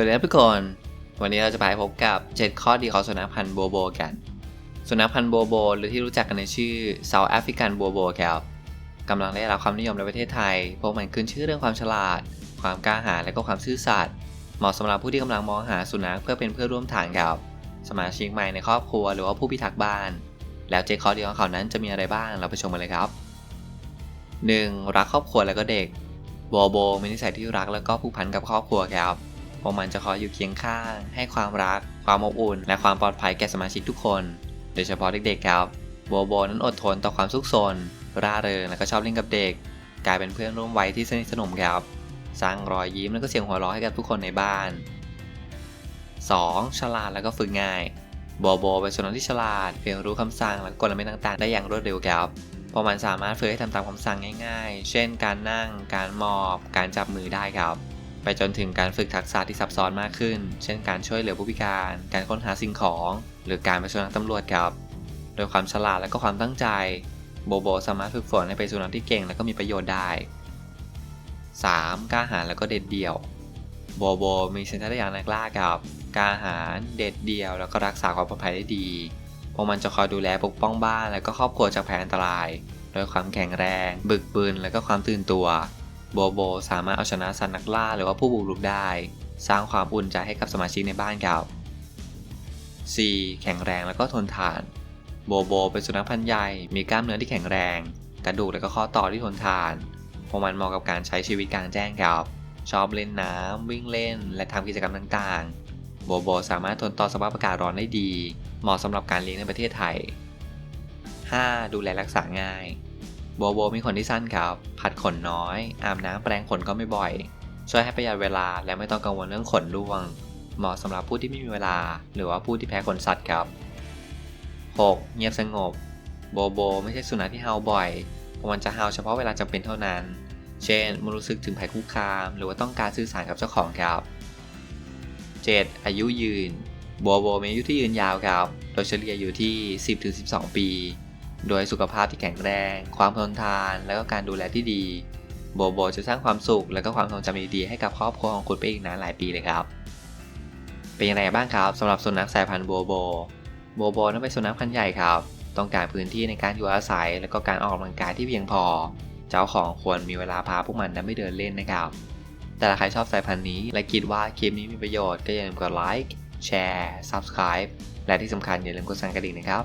วัสดีครับทุกคน วันนี้เราจะไปพบกับ 7 ข้อดีของสุนัขพันธุ์โบโบกัน สุนัขพันธุ์โบโบ หรือที่รู้จักกันในชื่อ South African โบโบครับกำลังได้รับความนิยมในประเทศไทย เพราะมันขึ้นชื่อเรื่องความฉลาด ความกล้าหาญและก็ความซื่อสัตย์ เหมาะสำหรับผู้ที่กำลังมองหาสุนัขเพื่อเป็นเพื่อนร่วมทางครับ สมาชิกใหม่ในครอบครัวหรือว่าผู้พิทักษ์บ้าน แล้วเจ็ดข้อดีของเขานั้นจะมีอะไรบ้าง เราไปชมกันเลยครับ 1. รักครอบครัวและก็เด็ก โบโบมีนิสัยที่รักแล้วก็ผูกพันกับครอบครัวครับ พราะมันจะคอยอยู่เคียงข้าง ให้ความรัก ความอบอุ่น และความปลอดภัยแก่สมาชิกทุกคน โดยเฉพาะเด็กๆครับโบโบนั้นอดทนต่อความซุกซน ร่าเริงและก็ชอบเล่นกับเด็ก กลายเป็นเพื่อนร่วมวัยที่สนิทสนมครับสร้างรอยยิ้มและก็เสียงหัวเราะให้กับทุกคนในบ้าน 2. ฉลาดและก็ฝึกง่ายโบโบเป็นสุนัขที่ฉลาดเรียนรู้คำสั่งและกลเม็ดต่างๆ ได้อย่างรวดเร็วครับเพราะมันสามารถฝึกให้ทำตามคำสั่งง่ายๆ เช่น การนั่ง การมอบ การจับมือได้ครับ ไปจนถึงการฝึกทักษะที่ซับซ้อนมากขึ้น เช่นการช่วยเหลือผู้พิการ การค้นหาสิ่งของ หรือการเป็นสุนัขตำรวจครับ โดยความฉลาดและก็ความตั้งใจ โบโบสามารถฝึกฝนให้เป็นสุนัขที่เก่งและก็มีประโยชน์ได้ 3. กล้าหาญและก็เด็ดเดี่ยว โบโบมีสัญชาตญาณนักล่ากับกล้าหาญเด็ดเดี่ยว แล้วก็รักษาความปลอดภัยได้ดีพราะมันจะคอยดูแลปกป้องบ้านและก็ครอบครัวจากภัยอันตราย โดยความแข็งแรง บึกบึนและก็ความตื่นตัว โบโบสามารถเอาชนะสัตว์นักล่าหรือว่าผู้บุกรุกได้ สร้างความอุ่นใจให้กับสมาชิกในบ้านครับ 4. แข็งแรงและก็ทนทาน โบโบเป็นสุนัขพันธุ์ใหญ่ มีกล้ามเนื้อที่แข็งแรง กระดูกและก็ข้อต่อที่ทนทานเพราะมันเหมาะกับการใช้ชีวิตกลางแจ้งครับ ชอบเล่นน้ำ วิ่งเล่น และทำกิจกรรมต่างๆ โบโบสามารถทนต่อสภาพอากาศร้อนได้ดี เหมาะสำหรับการเลี้ยงในประเทศไทย 5. ดูแลรักษาง่าย โบโบมีขนที่สั้นครับ ผัดขนน้อย อาบน้ำแปรงขนก็ไม่บ่อย ช่วยให้ประหยัดเวลาและไม่ต้องกังวลเรื่องขนร่วง เหมาะสำหรับผู้ที่ไม่มีเวลา หรือว่าผู้ที่แพ้ขนสัตว์ครับ 6. เงียบสงบ โบโบ ไม่ใช่สุนัขที่เห่าบ่อยเพราะมันจะเห่าเฉพาะเวลาจำเป็นเท่านั้น เช่นมื่อรู้สึกถึงภัยคุกคาม หรือว่าต้องการสื่อสารกับเจ้าของครับ 7. อายุยืน โบโบมีอายุที่ยืนยาวครับ โดยเฉลี่ยอยู่ที่ 10-12 ปี โดยสุขภาพที่แข็งแรง ความทนทาน และก็การดูแลที่ดี โบโบจะสร้างความสุข และก็ความทรงจำดีๆให้กับครอบครัวของคุณไปอีกนานหลายปีเลยครับ เป็นยังไงบ้างครับสำหรับสุนัขสายพันธุ์โบโบ โบโบนั้นเป็นสุนัขพันธุ์ใหญ่ครับ ต้องการพื้นที่ในการอยู่อาศัย และก็การออกกำลังกายที่เพียงพอ เจ้าของควรมีเวลาพาพวกมันนั้นไปเดินเล่นนะครับ แต่ถ้าใครชอบสายพันธุ์นี้ และคิดว่าคลิปนี้มีประโยชน์ก็อย่าลืมกดไลค์แชร์ Subscribe และที่สำคัญอย่าลืมกดสั่นกระดิ่งนะครับ